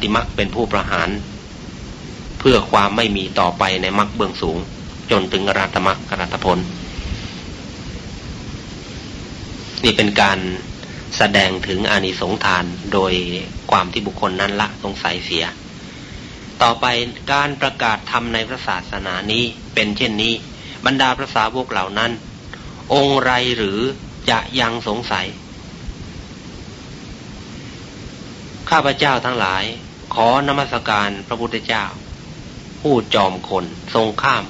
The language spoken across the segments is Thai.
ฏิมักเป็นผู้ประหาร เพื่อความไม่มีต่อไปในมักเบื้องสูง จนถึงรัตมักรัตผลนี่เป็นการแสดงถึงอานิสงทานโดยความที่บุคคลนั้นละสงสัยเสีย ต่อไปการประกาศธรรมในพระศาสนานี้เป็นเช่นนี้ บรรดาพระสาวกเหล่านั้น องค์ไรหรือจะยังสงสัย ข้าพเจ้าทั้งหลาย ขอนมัสการพระพุทธเจ้า ผู้จอมคนทรงข้าม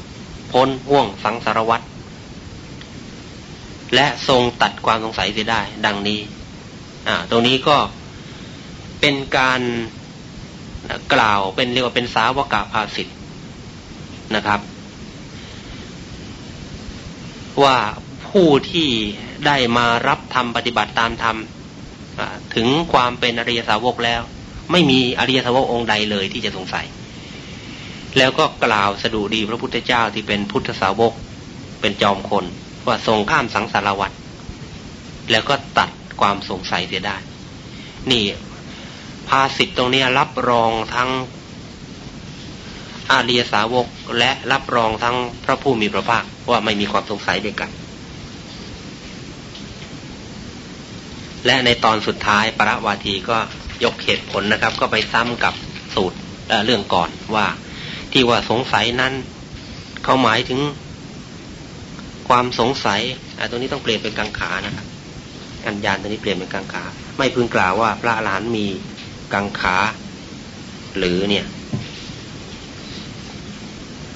พ้นห่วงสังสารวัตรและทรงตัดความสงสัยเสียได้ ดังนี้ อ่า ตรงนี้ก็เป็นการกล่าวเป็นเรียกว่าเป็นสาวกาภาสิทธ์นะครับ ว่าผู้ที่ได้มารับธรรมปฏิบัติตามธรรมถึงความเป็นอริยสาวกแล้ว ไม่มีอริยสาวกองค์ใดเลยที่จะสงสัย แล้วก็กล่าวสดุดีพระพุทธเจ้าที่เป็นพุทธสาวก เป็นจอมคนว่าทรงข้ามสังสารวัฏแล้วก็ตัดความสงสัยเสียได้ นี่ภาสิทธ์ตรงนี้รับรองทั้งอาเรียสาวกและรับรองทั้งพระผู้มีพระภาคว่าไม่มีความสงสัยเดียวกัน และในตอนสุดท้ายประวาทีก็ ยกเหตุผลนะครับ ก็ไปซ้ำกับสูตรเรื่องก่อนว่าที่ว่าสงสัยนั้นเขาหมายถึงความสงสัยอตรงนี้ต้องเปลี่ยนเป็นกังขานะครับอัญญาณตรงนี้เปลี่ยนเป็นกังขา ไม่พึงกล่าวว่าพระอรหันต์มีกังขา หรือเนี่ย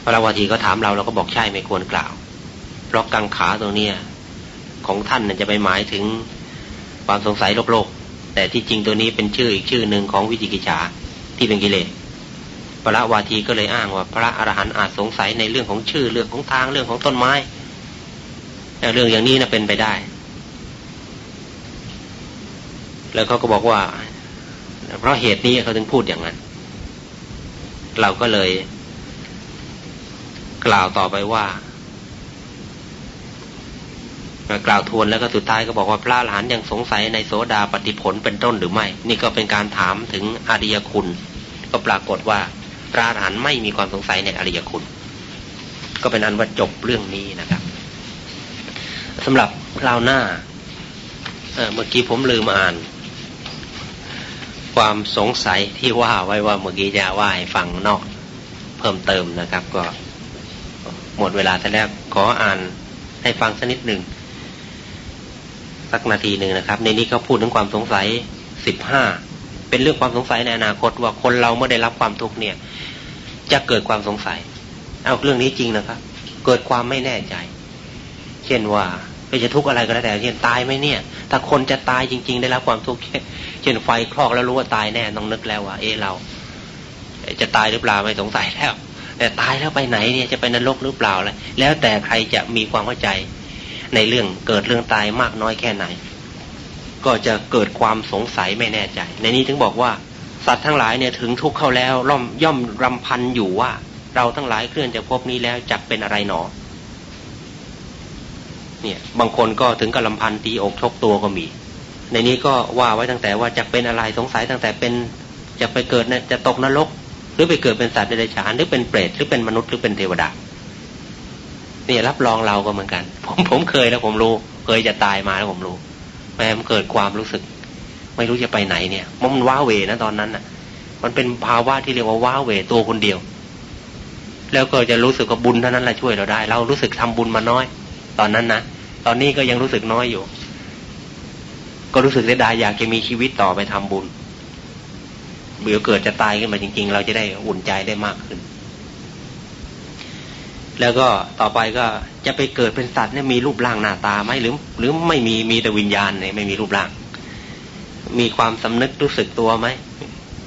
พระวาทีก็ถามเราเราก็บอกใช่ไม่ควรกล่าว เพราะกังขาตรงเนี้ยของท่านจะไปหมายถึงความสงสัยโลกโลก แต่ที่จริงตัวนี้เป็นชื่ออีกชื่อหนึ่งของวิจิกิจฉาที่เป็นกิเลสพระวาทีก็เลยอ้างว่า พระอรหันต์อาจสงสัยในเรื่องของชื่อเรื่องของทางเรื่องของต้นไม้แต่เรื่องอย่างนี้นะเป็นไปได้ แล้วเขาก็บอกว่า เพราะเหตุนี้เขาถึงพูดอย่างนั้น เราก็เลย กล่าวต่อไปว่า กล่าวทวนแล้วก็สุดท้ายก็บอกว่าพระอรหันต์ยังสงสัยในโสดาปฏิผลเป็นต้นหรือไม่ นี่ก็เป็นการถามถึงอริยคุณ ก็ปรากฏว่าพระอรหันต์ไม่มีความสงสัยในอริยคุณ ก็เป็นอันว่าจบเรื่องนี้นะครับสำหรับคราวหน้าเเมื่อกี้ผมลืมอ่าน ความสงสัยที่ว่าไว้ว่าเมื่อกี้จะว่าให้ฟังนอก เพิ่มเติมนะครับ ก็หมดเวลาแต่แล้วขออ่านให้ฟังสักนิดหนึ่ง สักนาทีหนึ่งนะครับ ในนี้เขาพูดถึงความสงสัยสิบห้าเป็นเรื่องความสงสัยในอนาคตว่าคนเราเมื่อได้รับความทุกข์เนี่ย จะเกิดความสงสัย เอาเรื่องนี้จริงนะครับ เกิดความไม่แน่ใจ เช่นว่าไม่จะทุกข์อะไรก็แล้วแต่เช่นตายไหมเนี่ย ถ้าคนจะตายจริง ๆ ได้รับความทุกข์เช่นไฟคลอกแล้วรู้ว่าตายแน่ต้องนึกแล้วว่าเออเรา จะตายหรือเปล่าไม่สงสัยแล้ว แต่ตายแล้วไปไหนเนี่ยจะไปนรกหรือเปล่าอะไรแล้วแต่ใครจะมีความเข้าใจ ในเรื่องเกิดเรื่องตายมากน้อยแค่ไหน ก็จะเกิดความสงสัยไม่แน่ใจ ในนี้ถึงบอกว่า สัตว์ทั้งหลายเนี่ยถึงทุกข์เข้าแล้วร่อมย่อมรำพันอยู่ว่า เราทั้งหลายเคลื่อนจากภพนี้แล้วจะเป็นอะไรหนอ เนี่ยบางคนก็ถึงกับลำพันตีอกชกตัวก็มี ในนี้ก็ว่าไว้ตั้งแต่ว่าจะเป็นอะไรสงสัยตั้งแต่เป็นจะไปเกิดเนี่ยจะตกนรกหรือไปเกิดเป็นสัตว์เดรัจฉานหรือเป็นเปรตหรือเป็นมนุษย์หรือเป็นเทวดา เนี่ยรับรองเราก็เหมือนกัน ผมผมเคยแล้วผมรู้ เคยจะตายมาแล้วผมรู้ แม้มันเกิดความรู้สึก ไม่รู้จะไปไหนเนี่ยมันว้าเวนะตอนนั้นน่ะ มันเป็นภาวะที่เรียกว่าว้าเวตัวคนเดียว แล้วก็จะรู้สึกว่าบุญเท่านั้นแหละช่วยเราได้ เรารู้สึกทำบุญมาน้อย ตอนนั้นนะตอนนี้ก็ยังรู้สึกน้อยอยู่ ก็รู้สึกเสียดายอยากจะมีชีวิตต่อไปทำบุญเบื่อเกิดจะตายขึ้นมาจริง ๆ เราจะได้อุ่นใจได้มากขึ้น แล้วก็ต่อไปก็จะไปเกิดเป็นสัตว์เนี่ยมีรูปร่างหน้าตาไหมหรือ หรือไม่มีมีแต่วิญญาณเนี่ยไม่มีรูปร่าง มีความสำนึกรู้สึกตัวไหม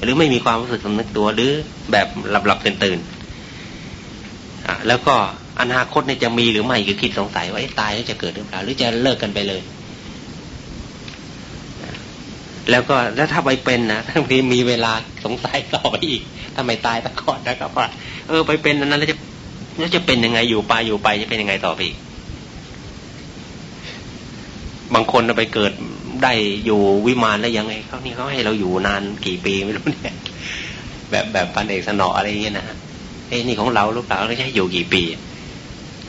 หรือไม่มีความรู้สึกสำนึกตัวหรือแบบหลับหลับตื่นตื่นอ่าแล้วก็อนาคตเนี่ยจะมีหรือไม่คือคิดสงสัยว่าตายแล้วจะเกิดหรือเปล่าหรือจะเลิกกันไปเลย แล้วก็แล้วถ้าไปเป็นนะถ้ามีมีเวลาสงสัยต่อไปอีกทำไมตายตะก่อนนะครับว่าเออไปเป็นนั้นแล้วจะ แล้วจะเป็นยังไงอยู่ไปอยู่ไปจะเป็นยังไงต่อไปอีกบางคนไปเกิดได้อยู่วิมานแล้วยังไงเขานี่เขาให้เราอยู่นานกี่ปีไม่รู้เนี่ย แบบแบบพันเอกสนออะไรเงี้ยนะเอ้นี่ของเราหรือเปล่าเราจะให้อยู่กี่ปี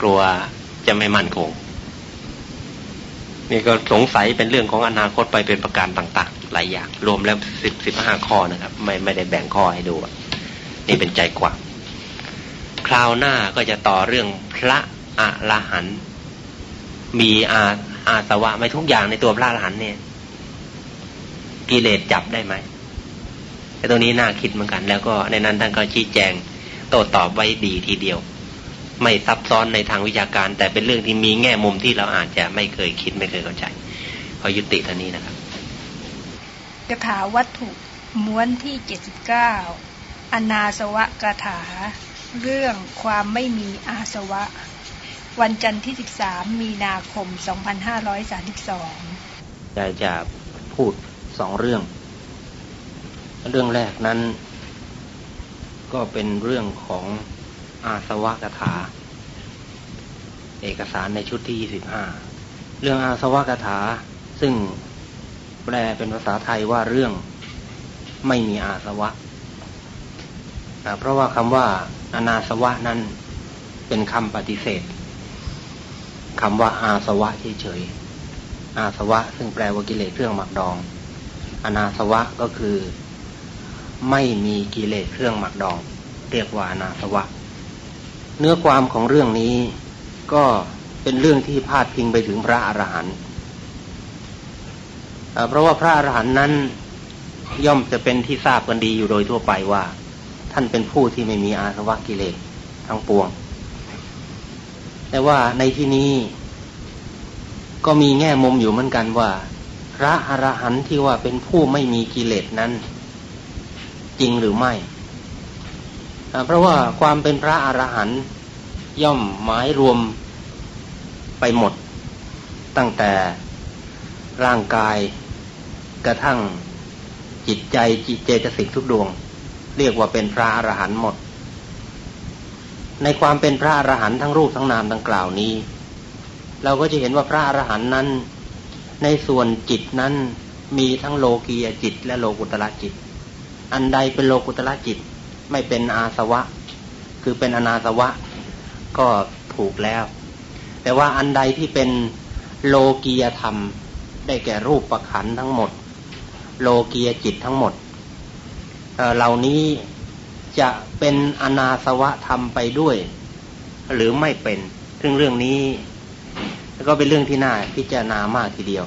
กลัวจะไม่มั่นคง นี่ก็สงสัยเป็นเรื่องของอนาคตไปเป็นประการต่าง ๆ หลายอย่าง รวมแล้วสิบสิบห้าข้อนะครับ ไม่ไม่ได้แบ่งข้อให้ดูนี่เป็นใจกว้าง คราวหน้าก็จะต่อเรื่องพระอรหันต์มีอาอาสวะไม่ทุกอย่างในตัวพระอรหันต์เนี่ย กิเลสจับได้ไหมไอ้ตรงนี้น่าคิดเหมือนกัน แล้วก็ในนั้นท่านก็ชี้แจงโต้ตอบไว้ดีทีเดียว ไม่ซับซ้อนในทางวิชาการ แต่เป็นเรื่องที่มีแง่มุมที่เราอาจจะไม่เคยคิดไม่เคยเข้าใจพอยุติเท่านี้นะครับกถาวัตถุม้วนที่เจ็ดสิบเก้าอนาสวะกถา เรื่องความไม่มีอาสวะ วันจันทร์ที่สิบสามมีนาคมสองพันห้าร้อยสาสิบสองจะจะพูดสองเรื่อง เรื่องแรกนั้น ก็เป็นเรื่องของอาสวะกถา เอกสารในชุดที่ยี่สิบห้าเรื่องอาสวะกถา ซึ่งแปลเป็นภาษาไทยว่าเรื่องไม่มีอาสวะ เพราะว่าคำว่าอนาสวะนั้นเป็นคำปฏิเสธคำว่าอาสวะเฉยๆอาสวะ ซึ่งแปลว่ากิเลสเครื่องหมักดอง อนาสวะก็คือ ไม่มีกิเลสเครื่องหมักดอง เรียกว่าอนาสวะ เนื้อความของเรื่องนี้ก็เป็นเรื่องที่พาดพิงไปถึงพระอรหันต์เพราะว่าพระอรหันต์นั้นย่อมจะเป็นที่ทราบกันดีอยู่โดยทั่วไปว่า ท่านเป็นผู้ที่ไม่มีอาสวะกิเลสทั้งปวง แต่ว่าในที่นี้ก็มีแง่มุมอยู่เหมือนกันว่า พระอรหันต์ที่ว่าเป็นผู้ไม่มีกิเลสนั้น จริงหรือไม่ เพราะว่าความเป็นพระอรหันต์ย่อมหมายรวมไปหมด ตั้งแต่ร่างกายกระทั่งจิตใจจิตเจตสิกทุกดวง เรียกว่าเป็นพระอรหันต์หมด ในความเป็นพระอรหันต์ทั้งรูปทั้งนามดังกล่าวนี้ เราก็จะเห็นว่าพระอรหันต์นั้น ในส่วนจิตนั้นมีทั้งโลกียจิต และโลกุตละจิต อันใดเป็นโลกุตละจิตไม่เป็นอาสวะ คือเป็นอนาสวะ ก็ถูกแล้ว แต่ว่าอันใดที่เป็นโลกียธรรม ได้แก่รูปประขันทั้งหมด โลกียจิตทั้งหมด เหล่านี้จะเป็นอนาสวะธรรมไปด้วย หรือไม่เป็นซึ่งเรื่องนี้ก็เป็นเรื่องที่น่าพิจารณามากทีเดียว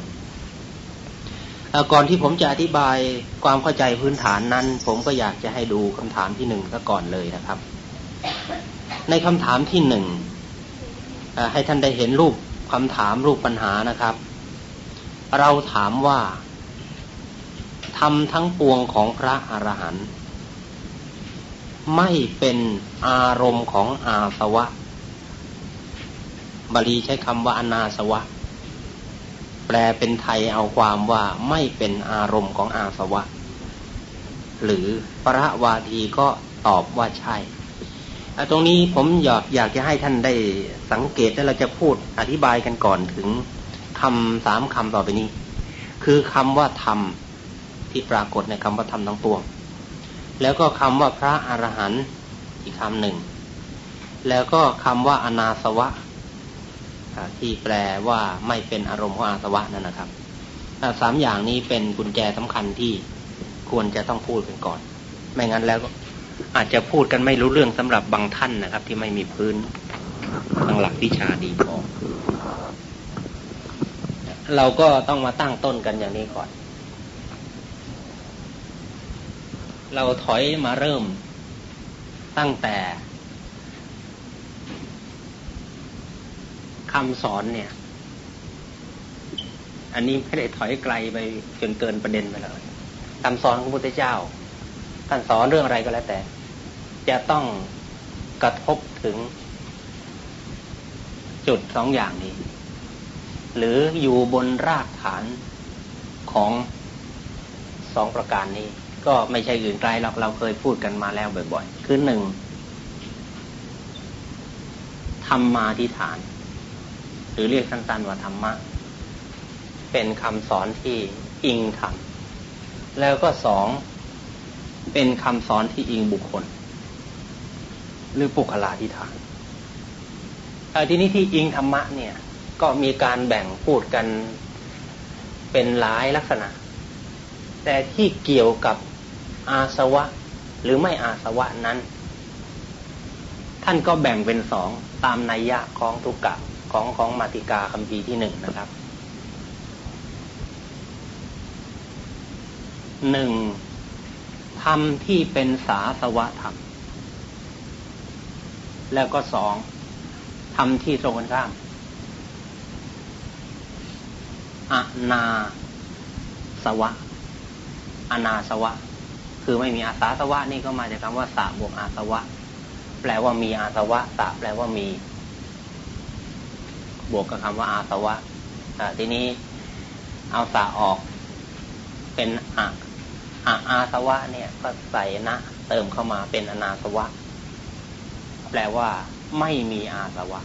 ก่อนที่ผมจะอธิบายความเข้าใจพื้นฐานนั้น ผมก็อยากจะให้ดูคำถามที่หนึ่งซะก่อนเลยนะครับ ในคำถามที่หนึ่งให้ท่านได้เห็นรูปคำถามรูปปัญหานะครับ เราถามว่า ทำทั้งปวงของพระอรหันต์ไม่เป็นอารมณ์ของอาสวะ บาลีใช้คำว่าอนาสวะ แปลเป็นไทยเอาความว่าไม่เป็นอารมณ์ของอาสวะ หรือพระวาทีก็ตอบว่าใช่ตรงนี้ผมอยากอยากจะให้ท่านได้สังเกตแล้วเราจะพูดอธิบายกันก่อนถึงคำสามคำต่อไปนี้ คือคำว่าธรรม ที่ปรากฏในคำว่าธรรมทั้งปวง แล้วก็คำว่าพระอรหันต์อีกคำหนึ่ง แล้วก็คำว่าอนาสวะที่แปลว่าไม่เป็นอารมณ์ของอาสวะนั่นนะครับสามอย่างนี้เป็นกุญแจสำคัญที่ควรจะต้องพูดกันก่อน ไม่งั้นแล้วอาจจะพูดกันไม่รู้เรื่องสำหรับบางท่านนะครับ ที่ไม่มีพื้นทางหลักวิชาดีพอเราก็ต้องมาตั้งต้นกันอย่างนี้ก่อน เราถอยมาเริ่มตั้งแต่คำสอนเนี่ย อันนี้ไม่ได้ถอยไกลไปจนเกินประเด็นไปเลยคำสอนของพระพุทธเจ้าท่านสอนเรื่องอะไรก็แล้วแต่ จะต้องกระทบถึง จุดสองอย่างนี้ หรืออยู่บนรากฐานของสองประการนี้ ก็ไม่ใช่อื่นไกลหรอกเราเคยพูดกันมาแล้วบ่อยๆ คือหนึ่งธรรมาธิฐาน หรือเรียกสั้นๆว่าธรรมะ เป็นคำสอนที่อิงธรรม แล้วก็สองเป็นคำสอนที่อิงบุคคล หรือปุคลาธิฐานทีนี้ที่อิงธรรมะเนี่ย ก็มีการแบ่งพูดกันเป็นหลายลักษณะ แต่ที่เกี่ยวกับ อาสวะ หรือไม่อาสวะนั้น ท่านก็แบ่งเป็นสองตามนัยยะของทุกกะของของมาติกาคำพีร์ที่หนึ่งนะครับหนึ่งธรรมที่เป็นสาสวะธรรม แล้วก็สองธรรมที่ตรงกันข้ามอนาสวะอนาสวะ คือไม่มีอาสาสวะนี่ก็มาจากคำว่าสาบวกอาสวะ แปลว่ามีอาสวะสาแปลว่ามี บวกกับคำว่าอาสวะทีนี้เอาสาออก เป็นอะอะอาสวะ เนี่ย ก็ใส่นะ เติมเข้ามาเป็นอนาสวะ แปลว่า ไม่มีอาสวะ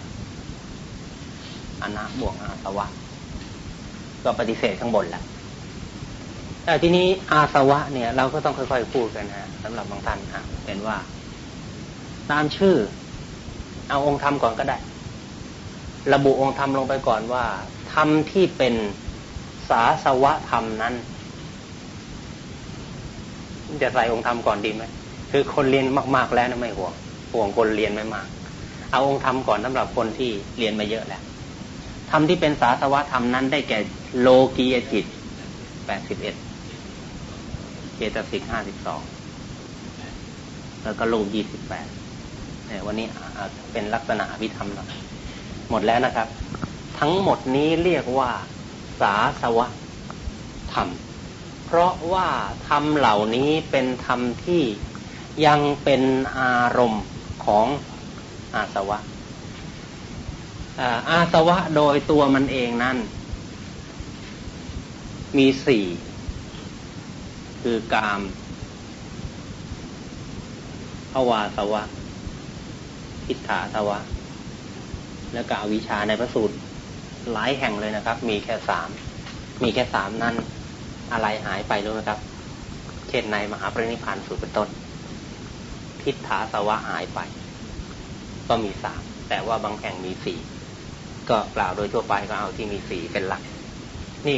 อนาบวกอาสวะ ก็ปฏิเสธข้างบนแหละ ทีนี้อาสวะเนี่ย เราก็ต้องค่อยๆพูดกันนะสำหรับบางท่านนะเป็นว่า ตามชื่อ เอาองค์ธรรมก่อนก็ได้ ระบุองค์ธรรมลงไปก่อนว่าธรรมที่เป็นสาสวะธรรมนั้นจะใส่องค์ธรรมก่อนดีไหมคือคนเรียนมาก ๆแล้วนะไม่ห่วงห่วงคนเรียนไม่มาก เอาองค์ธรรมก่อนสำหรับคนที่เรียนมาเยอะแล้วธรรมที่เป็นสาสวะธรรมนั้นได้แก่โลกียจิตแปดสิบเอ็ด เจตสิกห้าสิบสองแล้วก็รูปยี่สิบแปดเนี่ยวันนี้เป็นลักษณะอภิธรรมล้วหมดแล้วนะครับ ทั้งหมดนี้เรียกว่า สาสวะธรรม เพราะว่าธรรมเหล่านี้เป็นธรรมที่ยังเป็นอารมณ์ของอาสวะ อาสวะโดยตัวมันเองนั้น มีสี่ คือกามภวาสวะทิฏฐาสวะ และกาวิชาในพระสูตรหลายแห่งเลยนะครับ มีแค่สาม มีแค่สามนั้นอะไรหายไปรู้ไหมครับ เช่นในมหาปรินิพานสูตรเป็นต้น ทิฏฐาสวะหายไป ก็มีสามแต่ว่าบางแห่งมีสี่ก็กล่าวโดยทั่วไปก็เอาที่มีสี่เป็นหลัก นี่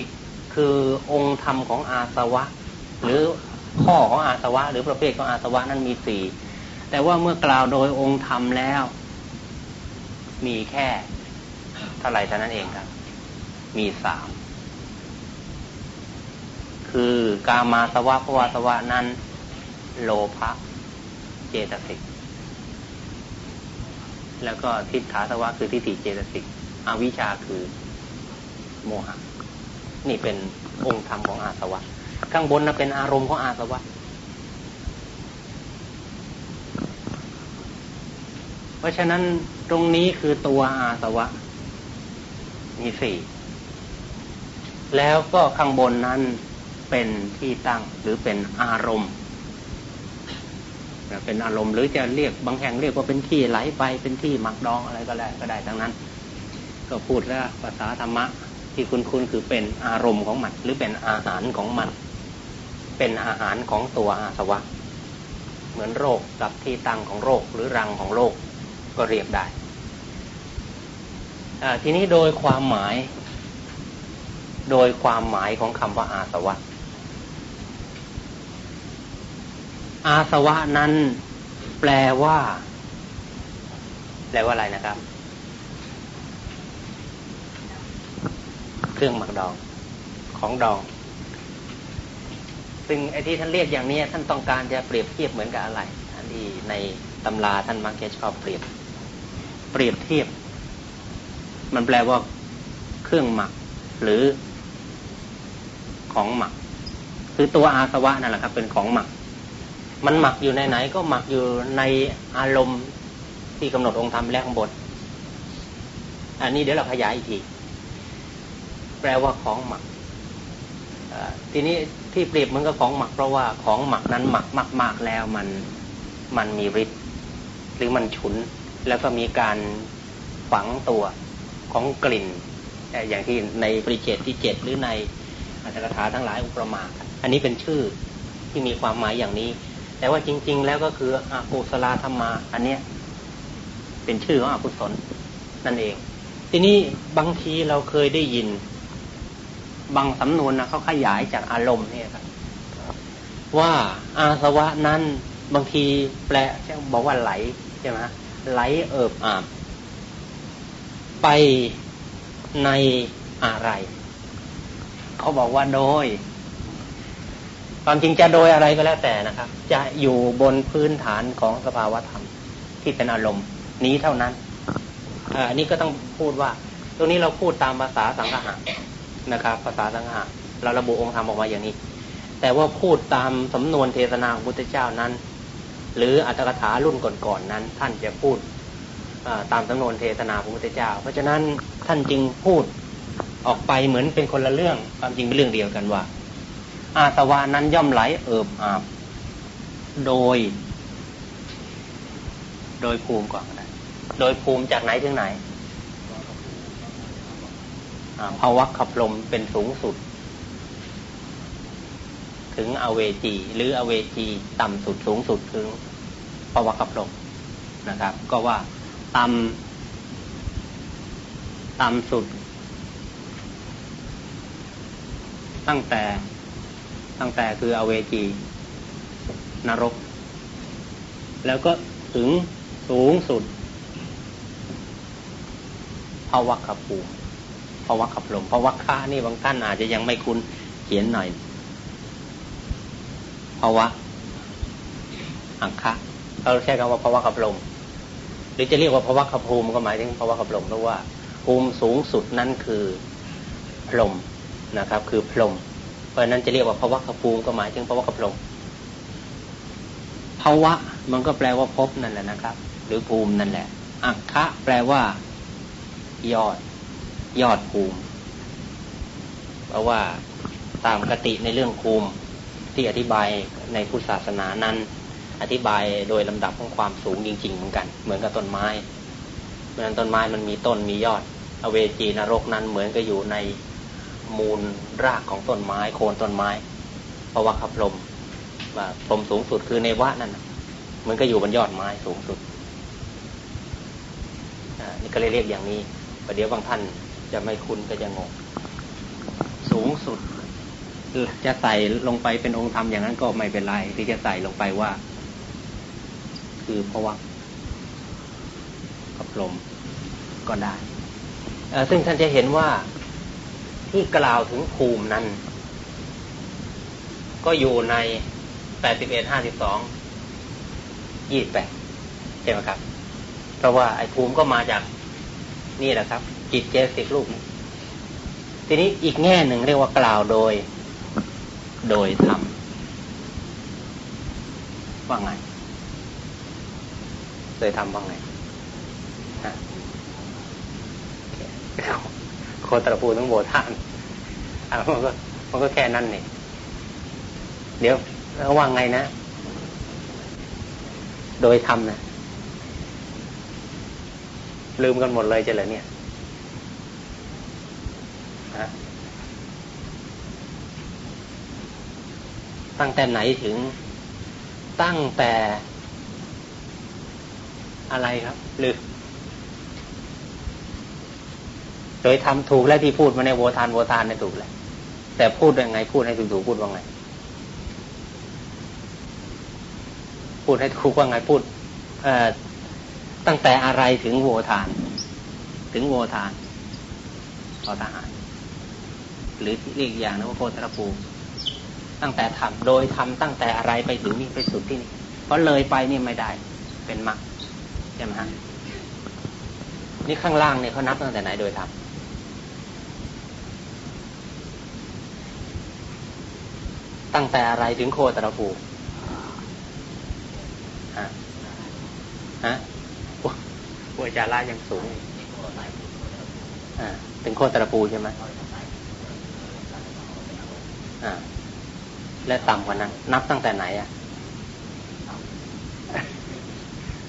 คือองค์ธรรมของอาสวะ หรือข้อของอาสวะ หรือประเภทของอาสวะนั้นมีสี่แต่ว่าเมื่อกล่าวโดยองค์ธรรมแล้ว มีแค่เท่าไหร่เท่านั้นเองครับ มีสามคือกามาสวะภวาสวะนั้น โลภะเจตสิกแล้วก็ทิฏฐาสวะคือทิฏฐิเจตสิกอวิชชาคือโมหะ นี่เป็นองค์ธรรมของอาสวะ ข้างบนนะเป็นอารมณ์ของอาสวะเพราะฉะนั้นตรงนี้คือตัวอาสวะ มีสี่แล้วก็ข้างบนนั้นเป็นที่ตั้งหรือเป็นอารมณ์เป็นอารมณ์หรือจะเรียกบางแห่งเรียกว่าเป็นที่ไหลไปเป็นที่หมักดองอะไรก็ได้ก็ได้ทั้งนั้น ก็พูดแล้วภาษาธรรมะที่คุณคุณคือเป็นอารมณ์ของมันหรือเป็นอาหารของมัน เป็นอาหารของตัวอาสวะ เหมือนโรคกับที่ตั้งของโรคหรือรังของโรคก็เรียกได้ทีนี้โดยความหมาย โดยความหมายของคำว่าอาสวะ อาสวะนั้นแปลว่า แปลว่าอะไรนะครับ เครื่องหมักดอง ของดอง ซึ่งไอ้ที่ท่านเรียกอย่างนี้ท่านต้องการจะเปรียบเทียบเหมือนกับอะไรอันที่ในตำราท่านมักจะชอบเปรียบ เปรียบเทียบ มันแปลว่าเครื่องหมัก หรือของหมัก คือตัวอาสวะนั่นแหละครับ เป็นของหมัก มันหมักอยู่ในไหนก็หมักอยู่ในอารมณ์ที่กำหนดองค์ธรรมแรกข้างบนอันนี้เดี๋ยวเราขยายอีกที แปลว่าของหมัก ทีนี้ที่เปรียบเหมือนกับของหมักเพราะว่าของหมักนั้นหมักมากๆแล้วมันมันมีฤทธิ์หรือมันฉุน แล้วก็มีการฝังตัวของกลิ่น อย่างที่ในปริเจตที่เจ็ดหรือในอัตถกถาทั้งหลายอุปมา อันนี้เป็นชื่อที่มีความหมายอย่างนี้ แต่ว่าจริง ๆ แล้วก็คืออากุศลธรรมา อันเนี้ยเป็นชื่อของอกุศลนั่นเอง ทีนี้บางทีเราเคยได้ยิน บางสำนวนนะเขาขยายจากอารมณ์เนี่ยครับ ว่าอาสวะนั้นบางทีแปลบอกว่าไหลใช่ไหมไหลเอิบอาบ ไปในอะไร เขาบอกว่าโดย ความจริงจะโดยอะไรก็แล้วแต่นะครับ จะอยู่บนพื้นฐานของสภาวธรรม ที่เป็นอารมณ์นี้เท่านั้นอันนี้ก็ต้องพูดว่า ตรงนี้เราพูดตามภาษาสังหะ นะครับภาษาสังหะเราระบุองค์ธรรมออกมาอย่างนี้ แต่ว่าพูดตามสำนวนเทศนาของพุทธเจ้านั้น หรืออัตถกถารุ่นก่อนๆนั้น ท่านจะพูดตามสำนวนเทศนาของพุทธเจ้า เพราะฉะนั้นท่านจึงพูดออกไปเหมือนเป็นคนละเรื่องความจริงเป็นเรื่องเดียวกันว่า อาสวานั้นย่อมไหลเอิบอาบโดย โดยภูมิก่อนนะโดยภูมิจากไหนถึงไหน ภาวะขับลมเป็นสูงสุด ถึงอเวจี หรืออเวจีต่ำสุดสูงสุดถึงภาวะขับลมนะครับ ก็ว่าต่ำต่ำสุด ตั้งแต่ตั้งแต่คืออเวจีนรก แล้วก็ถึงสูงสุดภาวะขับปูภาวะขับลมภาวะค่านี่บางท่านอาจจะยังไม่คุ้นเขียนหน่อยภาวะอังคะเราใช้คำว่าภาวะขับลมหรือจะเรียกว่าภาวะขับภูมิก็หมายถึงภาวะขับลมเพราะว่า ภูมิสูงสุดนั้นคือพรมนะครับ คือพรมเพราะนั้นจะเรียกว่าภาวะขภูมิก็หมายถึงภาวะขพลงภาวะมันก็แปลว่าพบนั่นแหละนะครับ หรือภูมินั่นแหละอักคะแปลว่า ยอด ยอดภูมิ เพราะว่าตามกติในเรื่องภูมิที่อธิบายในพุทธศาสนานั้น อธิบายโดยลำดับของความสูงจริง ๆ เหมือนกัน เหมือนกับต้นไม้เหมือนต้นไม้มันมีต้นมียอด อเวจีนรกนั้นเหมือนกับอยู่ในมูลรากของต้นไม้ โคนต้นไม้เพราะว่าขับลมว่าลมสูงสุดคือในวะนั่นมันก็อยู่บนยอดไม้สูงสุดนี่ก็เลยเรียกอย่างนี้ประเดี๋ยวบางท่าน จะไม่คุ้นก็จะงง สูงสุดจะใส่ลงไปเป็นองค์ธรรมอย่างนั้นก็ไม่เป็นไรที่จะใส่ลงไปว่า คือเพราะว่าขับลมก็ได้ ซึ่งท่านจะเห็นว่าที่กล่าวถึงภูมินั้น ก็อยู่ในแปดสิบเอ็ดห้าสิบสองยี่แปดใช่ไหมครับ เพราะว่าไอ้ภูมิก็มาจากนี่แหละครับ จิตเจสิกลูกทีนี้อีกแง่หนึ่งเรียกว่ากล่าวโดย โดยธรรมว่าไงโดยธรรมว่าไงคตรภูต้องโบทานอ่ามันก็มันก็แค่นั้นนี่เดี๋ยวระวังไงนะ โดยทำนะลืมกันหมดเลยจะเหรอเนี่ย ตั้งแต่ไหนถึงตั้งแต่อะไรครับลืมโดยทำถูกแล้วที่พูดมาในโวทานโวทานในถูกแล้วแต่พูดยังไง พูดให้ถูกถูกพูดว่าไง พูดให้ถูกว่าไงพูดเอ่อตั้งแต่อะไรถึงโวทาน ถึงโวทานต่อทหาร หรือเรียกอย่างนะว่าโพธรภู ตั้งแต่ทำโดยทำตั้งแต่อะไรไปถึงนี่ไปสุดที่นี่เพราะเลยไปนี่ไม่ได้ เป็นมรรคใช่ไหมฮะนี่ข้างล่างเนี่ยเขานับตั้งแต่ไหนโดยทำตั้งแต่อะไรถึงโคตรภูฮะฮะปัวจาระยังสูงอ่าถึงโคตรภูใช่ไหมอ่า และต่ำกว่านั้น นับตั้งแต่ไหนอะ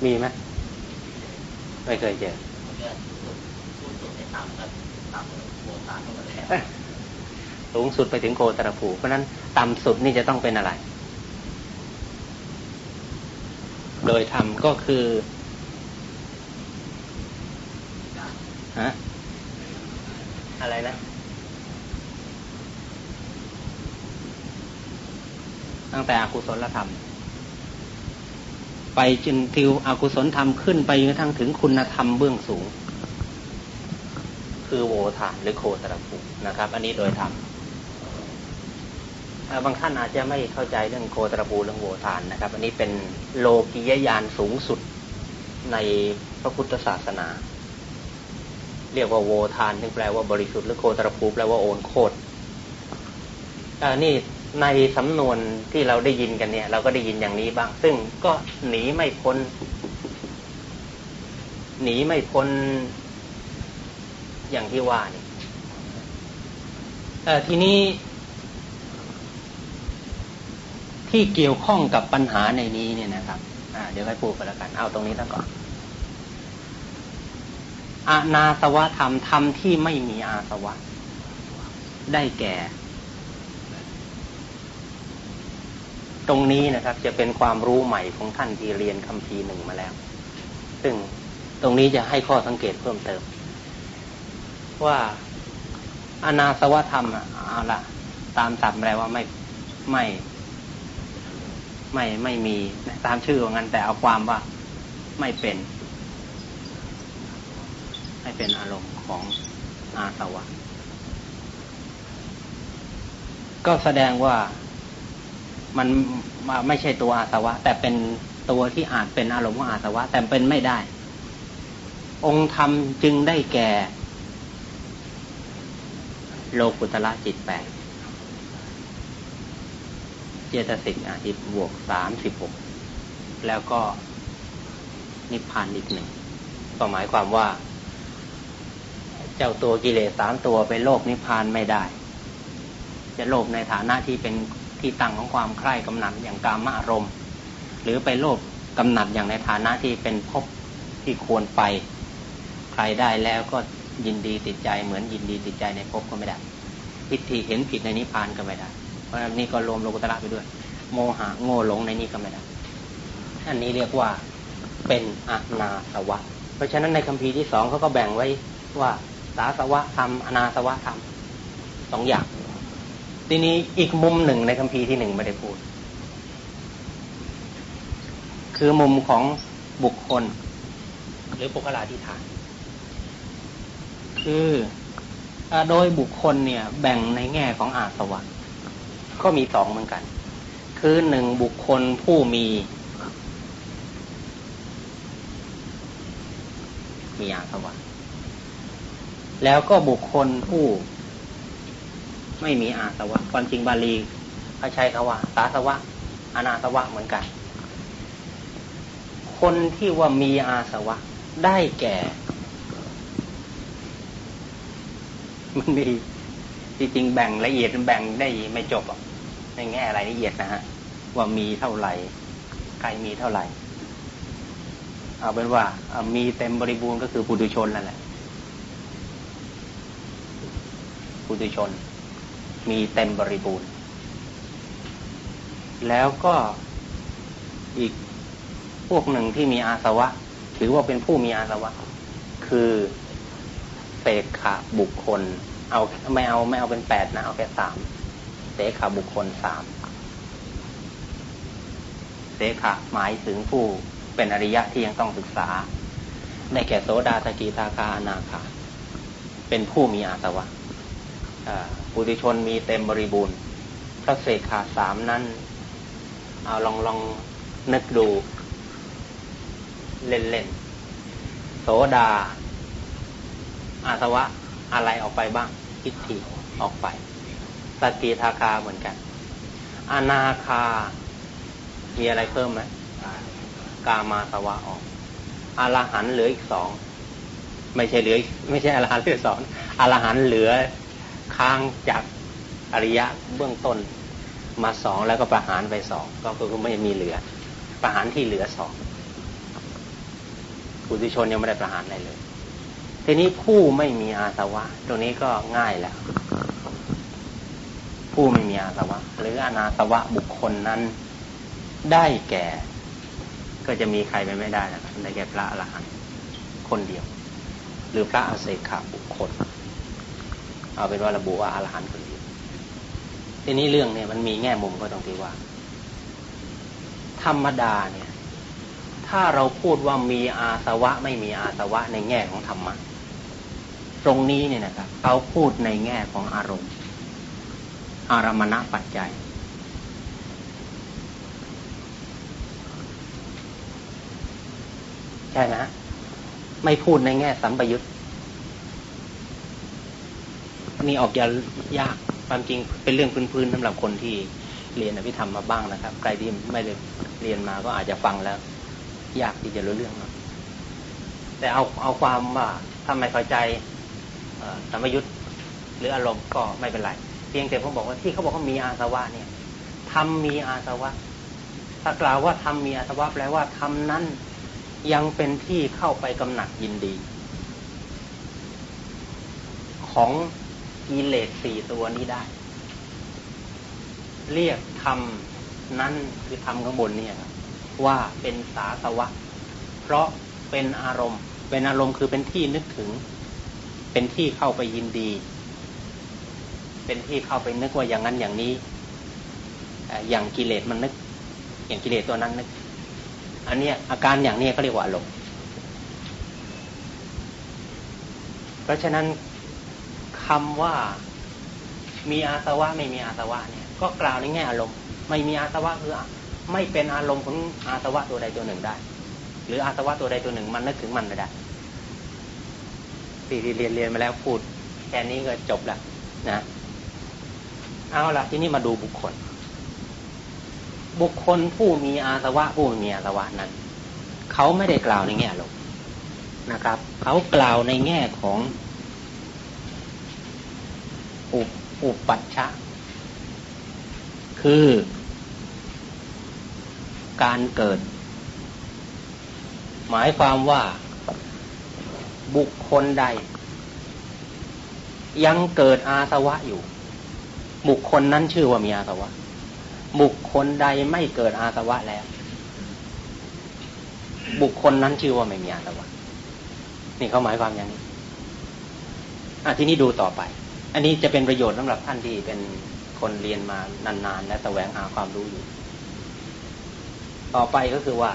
มีไหมไม่เคยเจอสูงสุดไปถึงโคตรภูเพราะนั้นต่ำสุดนี่จะต้องเป็นอะไร โดยธรรมก็คือฮะอะไรนะ ตั้งแต่อกุศลธรรม ไปจนทิวอกุศลธรรมขึ้นไปจนกระทั่งถึงคุณธรรมเบื้องสูง คือโวทานหรือโคตรภูนะครับ อันนี้โดยธรรมบางท่านอาจจะไม่เข้าใจเรื่องโคตรภูเรื่องโวทานนะครับ อันนี้เป็นโลกิยญาณสูงสุดในพระพุทธศาสนา เรียกว่าโวทานที่แปลว่าบริสุทธิ์หรือโคตรภูแปลว่าโอนโคตรอันนี้ ในสำนวนที่เราได้ยินกันเนี่ย เราก็ได้ยินอย่างนี้บ้าง ซึ่งก็หนีไม่พ้น หนีไม่พ้นอย่างที่ว่านี่ทีนี้ ที่เกี่ยวข้องกับปัญหาในนี้เนี่ยนะครับเดี๋ยวให้พูกันแล้วกัน เอาตรงนี้แล้วก่อนอานาสวะธรรมธรรมที่ไม่มีอาสวะ ได้แก่ รงนี้นะครับ จะเป็นความรู้ใหม่ของท่านที่เรียนคำพีหนึ่งมาแล้ว ซึ่งตรงนี้จะให้ข้อสังเกตเพิ่มเติม ว่าอนาสวธรรมอะเอาละตามศัพท์แปลว่าไม่ไม่ไม่ไม่มีตามชื่อของงั้นแต่เอาความว่าไม่เป็นไม่เป็นอารมณ์ของอาสวะ ก็แสดงว่า มันไม่ใช่ตัวอาสวะ แต่เป็นตัวที่อาจเป็นอารมณ์ของอาสวะ แต่เป็นไม่ได้ องค์ธรรมจึงได้แก่ โลกุตละจิตแปดเจตสิกอาทิบวกสามสิบหกแล้วก็นิพพานอีกหนึ่งก็หมายความว่า เจ้าตัวกิเลสสามตัวไปโลภนิพพานไม่ได้ จะโลภในฐานะที่เป็น ที่ตั้งของความใคร่กำหนัดอย่างกามอารมณ์ หรือไปโลภกำหนัดอย่างในฐานะที่เป็นภพที่ควรไป ใครได้แล้วก็ยินดีติดใจเหมือนยินดีติดใจในภพก็ไม่ได้ทิฏฐิเห็นผิดในนิพพานก็ไม่ได้ เพราะนี่ก็รวมโลกุตระไปด้วย โมหะโง่หลงในนี้ก็ไม่ได้ อันนี้เรียกว่าเป็นอนาสวะ เพราะฉะนั้นในคัมภีร์ที่สองเขาก็แบ่งไว้ว่าสาสวะธรรมอนาสวะธรรมสองอย่าง ทีนี้อีกมุมหนึ่งในคัมภีร์ที่หนึ่งไม่ได้พูด คือมุมของบุคคล หรือปุคลาธิฐาน คือโดยบุคคลเนี่ย แบ่งในแง่ของอาสวะก็มีสองเหมือนกัน คือหนึ่งบุคคลผู้มีมีอาสวะแล้วก็บุคคลผู้ ไม่มีอาสวะ ความจริงบาลีเขาใช้คำว่า สาสวะ อนาสวะเหมือนกัน คนที่ว่ามีอาสวะ ได้แก่ มันมีจริงๆแบ่งละเอียดแบ่งได้ไม่จบอะในแง่อะไรละเอียดนะฮะว่ามีเท่าไหร่ใครมีเท่าไหร่ เอาเป็นว่ามีเต็มบริบูรณ์ก็คือปุถุชนนั่นแหละปุถุชน มีเต็มบริบูรณ์ แล้วก็อีกพวกหนึ่งที่มีอาสวะ ถือว่าเป็นผู้มีอาสวะ คือเสกขาบุคคล เอาไม่เอาไม่เอาเป็นแปดนะ เอาแค่สามเสกขาบุคคลสามเสกขาหมายถึงผู้เป็นอริยะที่ยังต้องศึกษา ได้แก่โสดาตกีตาคานาคาเป็นผู้มีอาสวะ ปุถุชนมีเต็มบริบูรณ์พระเสกขาสามนั้น เอาลองลองนึกดู เล่นๆโสดา อาสวะอะไรออกไปบ้างทิฏฐิออกไปสติทาคาเหมือนกันอนาคา มีอะไรเพิ่มไหมกามาสวะออกอรหันเหลืออีกสอง ไม่ใช่เหลือ ไม่ใช่อรหันเหลือสองอรหันเหลือ ค้างจากอริยะเบื้องต้นมาสองแล้วก็ประหารไปสองก็คือไม่มีเหลือ ประหารที่เหลือสองปุถุชนยังไม่ได้ประหารอะไรเลย ทีนี้ผู้ไม่มีอาสวะ ตรงนี้ก็ง่ายแล้ว ผู้ไม่มีอาสวะ หรืออนาสวะบุคคลนั้นได้แก่ ก็จะมีใครไปไม่ได้นะครับในแก่พระอรหันต์คนเดียว หรือพระอาเสขบุคคล เอาเป็นว่าระบุว่าอรหันต์คนเดียวทีนี้เรื่องเนี่ยมันมีแง่มุมก็ตรงที่ว่า ธรรมดาเนี่ย ถ้าเราพูดว่ามีอาสวะไม่มีอาสวะในแง่ของธรรมะตรงนี้เนี่ยนะครับเขาพูดในแง่ของอารมณ์ อารมณปัจจัย ใช่ไหมไม่พูดในแง่สัมปยุต นี่ออกจะยากความจริงเป็นเรื่องพื้นๆสำหรับคนที่เรียนอภิธรรมมาบ้างนะครับ ใครที่ไม่ได้เรียนมาก็อาจจะฟังแล้ว ยากที่จะรู้เรื่องแต่เอาเอาความว่าถ้าไม่เข้าใจสัมยุตหรืออารมณ์ก็ไม่เป็นไร เพียงแต่ผมบอกว่าที่เขาบอกว่ามีอาสวะเนี่ยทำมีอาสวะ ถ้ากล่าวว่าทำมีอาสวะแปลว่าทำนั้นยังเป็นที่เข้าไปกำหนัดยินดี ของ กิเลสสี่ตัวนี้ได้ เรียกธรรมนั้นคือธรรมข้างบนเนี่ครับว่าเป็นสาสวะ เพราะเป็นอารมณ์ เป็นอารมณ์คือเป็นที่นึกถึง เป็นที่เข้าไปยินดี เป็นที่เข้าไปนึกว่าอย่างนั้นอย่างนี้ อย่างกิเลสมันนึก อย่างกิเลสตัวนั้นนึก อันนี้อาการอย่างนี้เขาเรียกว่าอารมณ์ เพราะฉะนั้น คำว่ามีอาสวะไม่มีอาสวะเนี่ย ก็กล่าวในแง่อารมณ์ ไม่มีอาสวะคือไม่เป็นอารมณ์ของอาสวะตัวใดตัวหนึ่งได้ หรืออาสวะตัวใดตัวหนึ่งมันนึกถึงมันไม่ได้ที่เรียนเรียนมาแล้วพูดแค่นี้ก็จบแล้วนะเอาละทีนี้มาดูบุคคล บุคคลผู้มีอาสวะผู้มีอาสวะนั้น เขาไม่ได้กล่าวในแง่ลมณ์นะครับ เขากล่าวในแง่ของ อุปปัชชะ คือการเกิด หมายความว่าบุคคลใด ยังเกิดอาสวะอยู่ บุคคลนั้นชื่อว่ามีอาสวะ บุคคลใดไม่เกิดอาสวะแล้ว บุคคลนั้นชื่อว่าไม่มีอาสวะ นี่เขาหมายความอย่างนี้อะทีนี้ดูต่อไป อันนี้จะเป็นประโยชน์สำหรับท่านที่เป็นคนเรียนมานานๆ และแสวงหาความรู้อยู่ ต่อไปก็คือว่า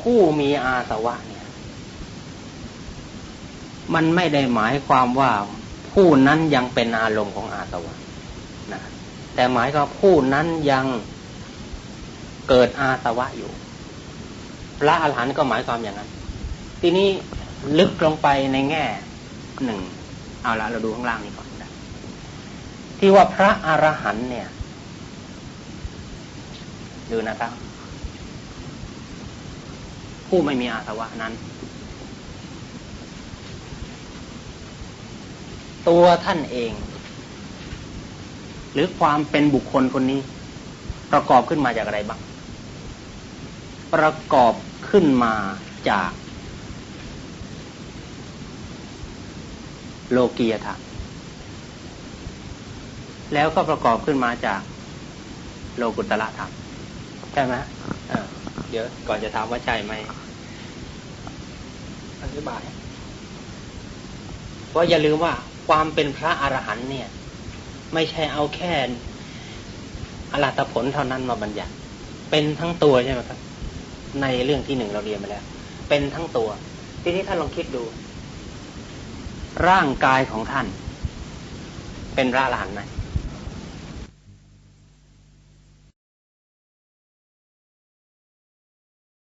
ผู้มีอาสวะเนี่ย มันไม่ได้หมายความว่าผู้นั้นยังเป็นอารมณ์ของอาสวะนะแต่หมายก็ผู้นั้นยังเกิดอาสวะอยู่ พระอาหารหันต์ก็หมายความอย่างนั้น ทีนี้ลึกลงไปในแง่หนึ่ง เอาละเราดูข้างล่างนี้ก่อนนะที่ว่าพระอรหันเนี่ย ดูนะครับ ผู้ไม่มีอาสวะนั้น ตัวท่านเอง หรือความเป็นบุคคลคนนี้ ประกอบขึ้นมาจากอะไรบ้าง ประกอบขึ้นมาจาก โลกียธรรม แล้วก็ประกอบขึ้นมาจากโลกุตละธรรม ใช่ไหมเดี๋ยวก่อนจะถามว่าใช่ไหมอธิบายเพราะอย่าลืมว่าความเป็นพระอรหันต์เนี่ย ไม่ใช่เอาแค่อรัตผลเท่านั้นมาบัญญัติ เป็นทั้งตัวใช่ไหมครับ ในเรื่องที่หนึ่งเราเรียนมาแล้ว เป็นทั้งตัว ทีนี้ท่านลองคิดดู ร่างกายของท่าน เป็นพระอรหันต์ไหม